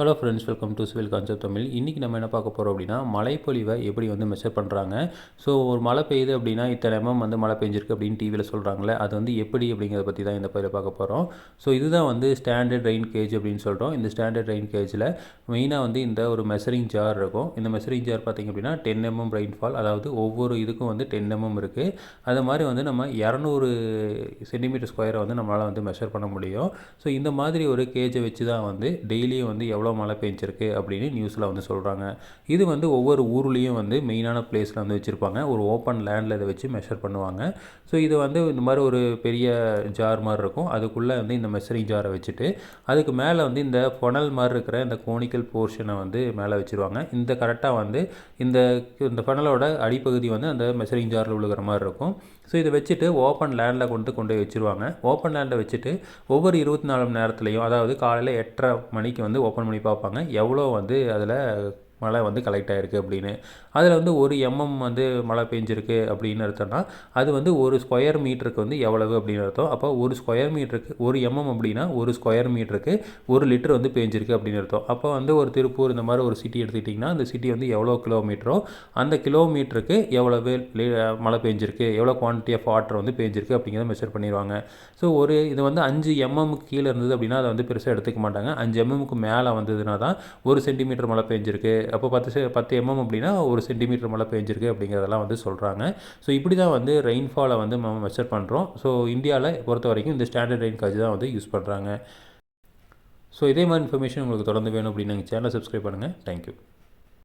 Hello friends welcome to civil concept Tamil இன்றைக்கி நம்ம என்ன பார்க்க போகிறோம் அப்படின்னா மழைப்பொழிவை எப்படி வந்து மெஷர் பண்ணுறாங்க ஸோ ஒரு மழை பெய்யுது அப்படின்னா இத்தனை எம்எம் வந்து மழை பெஞ்சிருக்கு அப்படின்னு டிவியில் சொல்கிறாங்களே அது வந்து எப்படி அப்படிங்கிறத பற்றி தான் இந்த பயிரை பார்க்க போகிறோம் ஸோ இதுதான் வந்து ஸ்டாண்டர்ட் ரெயின் கேஜ் அப்படின்னு சொல்கிறோம் இந்த ஸ்டாண்டர்ட் ரெயின் கேஜில் மெயினாக வந்து இந்த ஒரு மெஷரிங் ஜார் இருக்கும். இந்த மெஷரிங் ஜார் பார்த்திங்க அப்படின்னா டென் எம்எம் ரெயின்ஃபால் அதாவது ஒவ்வொரு இதுக்கும் வந்து டென் எம்எம் இருக்குது அது மாதிரி வந்து நம்ம இரநூறு சென்டிமீட்டர் ஸ்கொயரை வந்து நம்மளால் வந்து மெஷர் பண்ண முடியும். ஸோ இந்த மாதிரி ஒரு கேஜை வச்சு தான் வந்து டெய்லியும் வந்து எவ்வளோ மழை பெஞ்சிருக்கு அப்படின்னு நியூஸில் வந்து சொல்கிறாங்க இது வந்து ஒவ்வொரு ஊர்லேயும் வந்து மெயினான பிளேஸில் வந்து வச்சுருப்பாங்க. ஒரு ஓப்பன் லேண்டில் இதை வச்சு மெஷர் பண்ணுவாங்க. ஸோ இது வந்து இந்த மாதிரி ஒரு பெரிய ஜார் மாதிரி இருக்கும். அதுக்குள்ளே வந்து இந்த மெஷரிங் ஜாரை வச்சுட்டு அதுக்கு மேலே வந்து இந்த ஃபனல் மாதிரி இருக்கிற இந்த கோனிக்கல் போர்ஷனை வந்து மேலே வச்சுருவாங்க. இந்த கரெக்டாக வந்து இந்த இந்த ஃபனலோட அடிப்பகுதி வந்து அந்த மெஷரிங் ஜாரில் விழுகிற மாதிரி இருக்கும். ஸோ இதை வச்சுட்டு ஓப்பன் லேண்டில் கொண்டு கொண்டு போய் வச்சுருவாங்க. ஓப்பன் லேண்டில் வச்சுட்டு ஒவ்வொரு இருபத்தி நாலு மணி நேரத்துலையும் அதாவது காலையில் எட்டரை மணிக்கு வந்து ஓப்பன் பண்ணி பார்ப்பாங்க எவ்வளோ வந்து அதில் மழை வந்து கலெக்ட் ஆகிருக்கு அப்படின்னு. அதில் வந்து ஒரு எம்எம் வந்து மழை பெஞ்சிருக்கு அப்படின்னு அர்த்தம்னா அது வந்து ஒரு ஸ்கொயர் மீட்டருக்கு வந்து எவ்வளவு அப்படின்னு அர்த்தம். அப்போ ஒரு ஸ்கொயர் மீட்டருக்கு ஒரு எம்எம் அப்படின்னா ஒரு ஸ்கொயர் மீட்டருக்கு ஒரு லிட்டர் வந்து பெஞ்சிருக்கு அப்படின்னு அர்த்தம். அப்போ வந்து ஒரு திருப்பூர் இந்த மாதிரி ஒரு சிட்டி எடுத்துக்கிட்டிங்கன்னா அந்த சிட்டி வந்து எவ்வளோ கிலோமீட்டரோ அந்த கிலோமீட்டருக்கு எவ்வளவு மழை பெஞ்சிருக்கு எவ்வளோ குவான்டிட்டி ஆஃப் வாட்டர் வந்து பெஞ்சிருக்கு அப்படிங்கிறத மெஷர் பண்ணிடுவாங்க. ஸோ ஒரு இது வந்து அஞ்சு எம்எம் கீழே இருந்தது அப்படின்னா அதை வந்து பெருசாக எடுத்துக்க மாட்டாங்க. அஞ்சு எம்எம்க்கு மேலே வந்ததுனா தான் ஒரு சென்டிமீட்டர் மழை பெஞ்சிருக்கு அப்போ பத்து பத்து எம்எம் அப்படின்னா ஒரு சென்டிமீட்டர் மழை பெஞ்சிருக்கு அப்படிங்கிறதெல்லாம் வந்து சொல்கிறாங்க ஸோ இப்படி தான் வந்து ரெயின்ஃபாலை வந்து நம்ம மெஷர் பண்ணுறோம் ஸோ இந்தியாவில் பொறுத்த வரைக்கும் இந்த ஸ்டாண்டர்ட் ரெயின் காஜ் தான் வந்து யூஸ் பண்ணுறாங்க ஸோ இதே மாதிரி இன்ஃபர்மேஷன் உங்களுக்கு தொடர்ந்து வேணும் அப்படின்னு நீங்கள் சேனலை சப்ஸ்கிரைப் பண்ணுங்கள் தேங்க்யூ